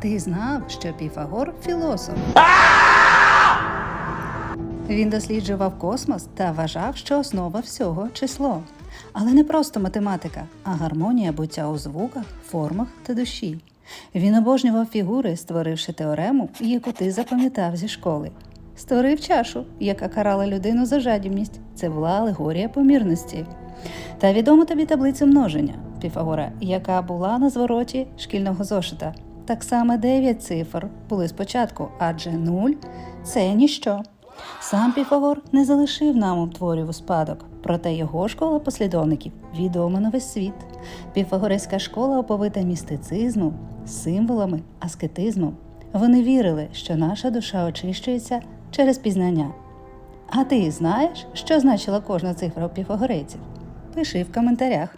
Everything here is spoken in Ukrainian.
ти знав, що Піфагор філософ? Він досліджував космос та вважав, що основа всього число. Але не просто математика, а гармонія буття у звуках, формах та душі. Він обожнював фігури, створивши теорему, яку ти запам'ятав зі школи. Створив чашу, яка карала людину за жадібність. Це була алегорія помірності. Та відома тобі таблиця множення Піфагора, яка була на звороті шкільного зошита. Так само дев'ять цифр були спочатку, адже нуль це ніщо. Сам Піфагор не залишив нам творів у спадок, проте його школа послідовників відома на весь світ. Піфагорейська школа оповита містицизмом, символами, аскетизмом. Вони вірили, що наша душа очищується через пізнання. А ти знаєш, що значила кожна цифра у піфагорейців? Пиши в коментарях.